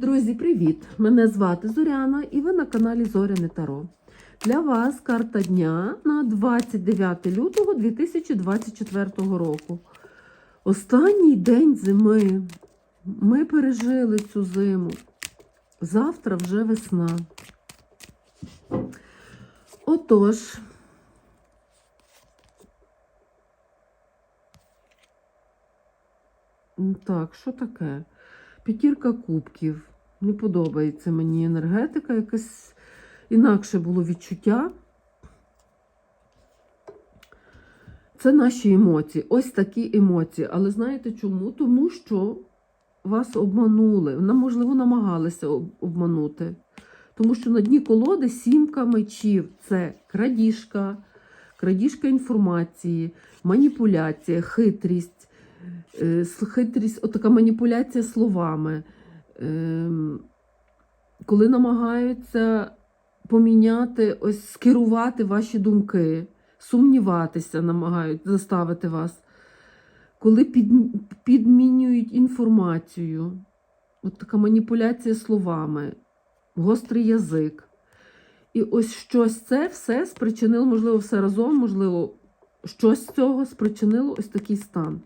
Друзі, привіт! Мене звати Зоряна і ви на каналі Зоряне Таро. Для вас карта дня на 29 лютого 2024 року. Останній день зими. Ми пережили цю зиму. Завтра вже весна. Отож. Так, що таке? П'ятірка кубків. Не подобається мені енергетика, якесь інакше було відчуття. Це наші емоції. Ось такі емоції. Але знаєте чому? Тому що вас обманули. Можливо, намагалися обманути. Тому що на дні колоди сімка мечів це крадіжка, крадіжка інформації, маніпуляція, хитрість, е, хитрість, отака маніпуляція словами. Ем, Коли намагаються поміняти, ось скерувати ваші думки, сумніватися, намагають заставити вас, коли під, підмінюють інформацію, от така маніпуляція словами, гострий язик. І ось щось це все спричинило, можливо, все разом, можливо, щось з цього спричинило ось такий стан.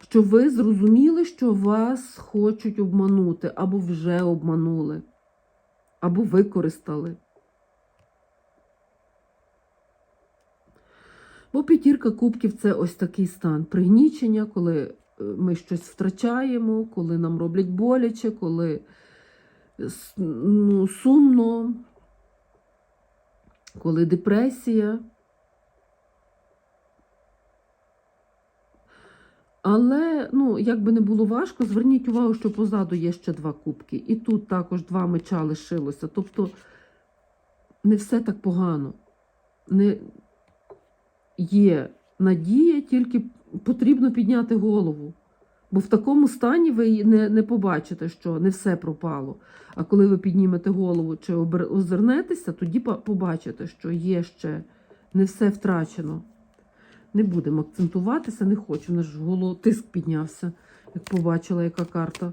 Що ви зрозуміли, що вас хочуть обманути, або вже обманули, або використали. Бо п'ятірка кубків це ось такий стан пригнічення, коли е, ми щось втрачаємо, коли нам роблять боляче, коли ну, сумно, коли депресія. Але, ну, як би не було важко, зверніть увагу, що позаду є ще два кубки. І тут також два меча лишилося. Тобто не все так погано. Не є надія, тільки потрібно підняти голову. Бо в такому стані ви не, не побачите, що не все пропало. А коли ви піднімете голову чи озирнетеся, тоді побачите, що є ще не все втрачено. Не будемо акцентуватися, не хочу. Наш голову тиск піднявся, як побачила, яка карта.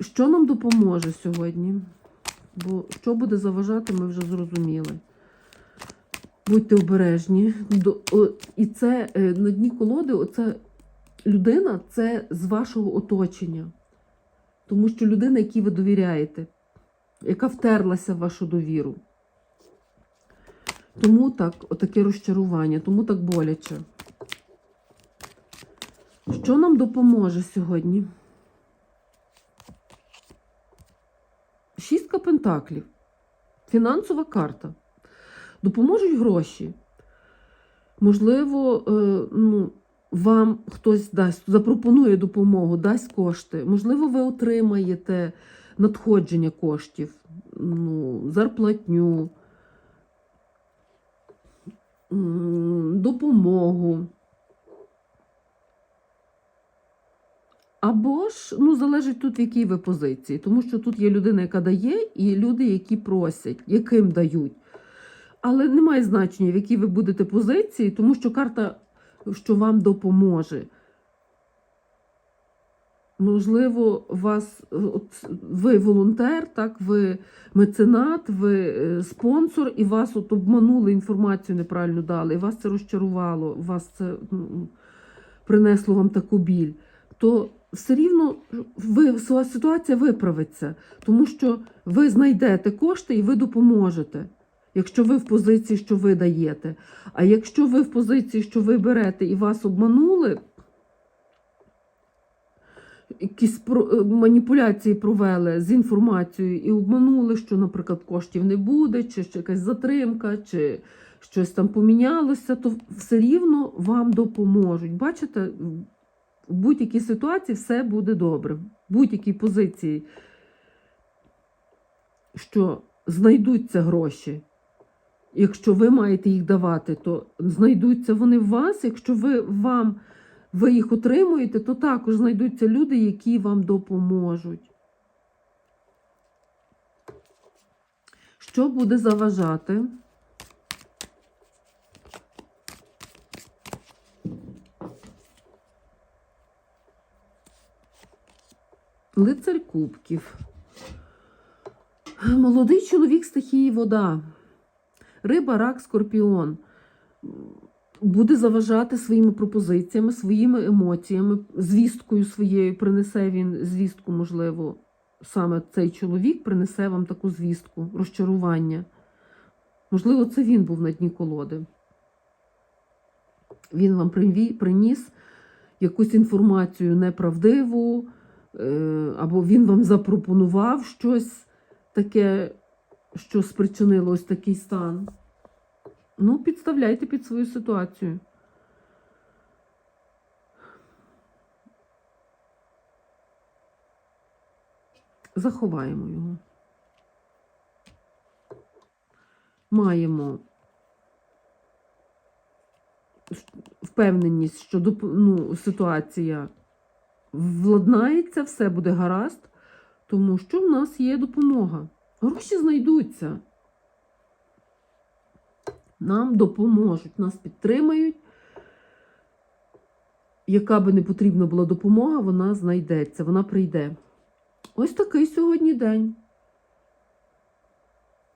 Що нам допоможе сьогодні? Бо що буде заважати, ми вже зрозуміли. Будьте обережні. І це е, на дні колоди, оце людина це з вашого оточення. Тому що людина, якій ви довіряєте, яка втерлася в вашу довіру. Тому так, отаке розчарування, тому так боляче. Що нам допоможе сьогодні? Шістка пентаклів. Фінансова карта. Допоможуть гроші. Можливо, е, ну, вам хтось дасть, запропонує допомогу, дасть кошти. Можливо, ви отримаєте надходження коштів, ну, зарплатню, допомогу. Або ж, ну, залежить тут, в якій ви позиції. Тому що тут є людина, яка дає, і люди, які просять, яким дають. Але немає значення, в якій ви будете позиції, тому що карта, що вам допоможе. Можливо, вас, от, ви волонтер, так, ви меценат, ви е, спонсор, і вас от обманули інформацію неправильно дали, і вас це розчарувало, вас це ну, принесло вам таку біль. То все рівно ви, ситуація виправиться, тому що ви знайдете кошти і ви допоможете. Якщо ви в позиції, що ви даєте. А якщо ви в позиції, що ви берете і вас обманули, якісь е, маніпуляції провели з інформацією і обманули, що, наприклад, коштів не буде, чи ще якась затримка, чи щось там помінялося, то все рівно вам допоможуть. Бачите, в будь-якій ситуації все буде добре. В будь-якій позиції, що знайдуться гроші. Якщо ви маєте їх давати, то знайдуться вони в вас. Якщо ви вам ви їх отримуєте, то також знайдуться люди, які вам допоможуть. Що буде заважати? Лицар кубків. Молодий чоловік стихії вода. Риба, рак, скорпіон. Буде заважати своїми пропозиціями, своїми емоціями, звісткою своєю принесе він звістку, можливо, саме цей чоловік принесе вам таку звістку, розчарування. Можливо, це він був на дні колоди. Він вам приніс якусь інформацію неправдиву, або він вам запропонував щось таке, що спричинило ось такий стан. Ну, підставляйте під свою ситуацію. Заховаємо його. Маємо впевненість, що ну, ситуація владнається, все буде гаразд, тому що в нас є допомога. Гроші знайдуться. Нам допоможуть, нас підтримають. Яка би не потрібна була допомога, вона знайдеться, вона прийде. Ось такий сьогодні день.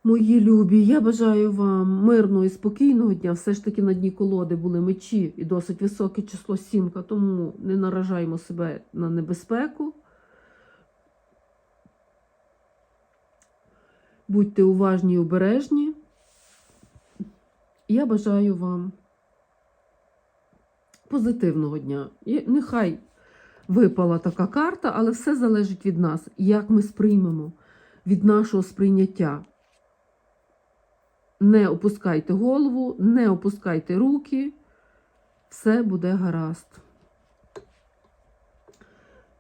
Мої любі, я бажаю вам мирного і спокійного дня. Все ж таки на дні колоди були мечі і досить високе число сімка, тому не наражаємо себе на небезпеку. Будьте уважні і обережні. Я бажаю вам позитивного дня. І нехай випала така карта, але все залежить від нас, як ми сприймемо від нашого сприйняття. Не опускайте голову, не опускайте руки, все буде гаразд.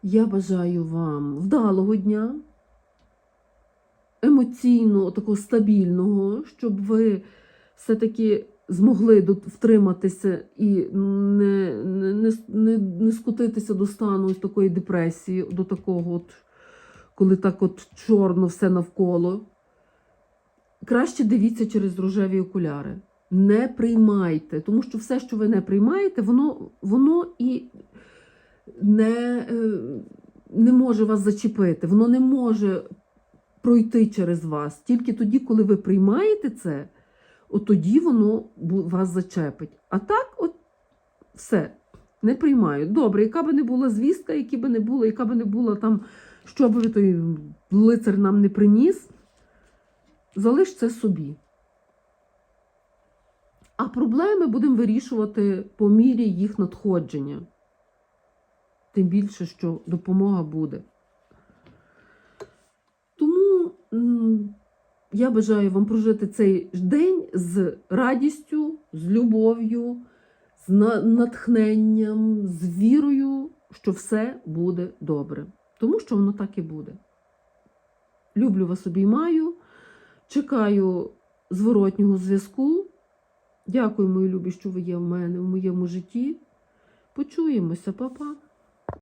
Я бажаю вам вдалого дня, емоційно такого стабільного, щоб ви все-таки змогли втриматися і не, не, не, не, скотитися до стану такої депресії, до такого, от, коли так от чорно все навколо. Краще дивіться через рожеві окуляри. Не приймайте, тому що все, що ви не приймаєте, воно, воно і не, е, не може вас зачепити, воно не може пройти через вас. Тільки тоді, коли ви приймаєте це, от тоді воно вас зачепить. А так, от все, не приймаю. Добре, яка би не була звістка, які би не була, яка би не була там, що би той лицар нам не приніс, залиш це собі. А проблеми будемо вирішувати по мірі їх надходження. Тим більше, що допомога буде. Тому я бажаю вам прожити цей день з радістю, з любов'ю, з натхненням, з вірою, що все буде добре. Тому що воно так і буде. Люблю вас обіймаю, чекаю зворотнього зв'язку. Дякую, мої любі, що ви є в мене в моєму житті. Почуємося, па-па.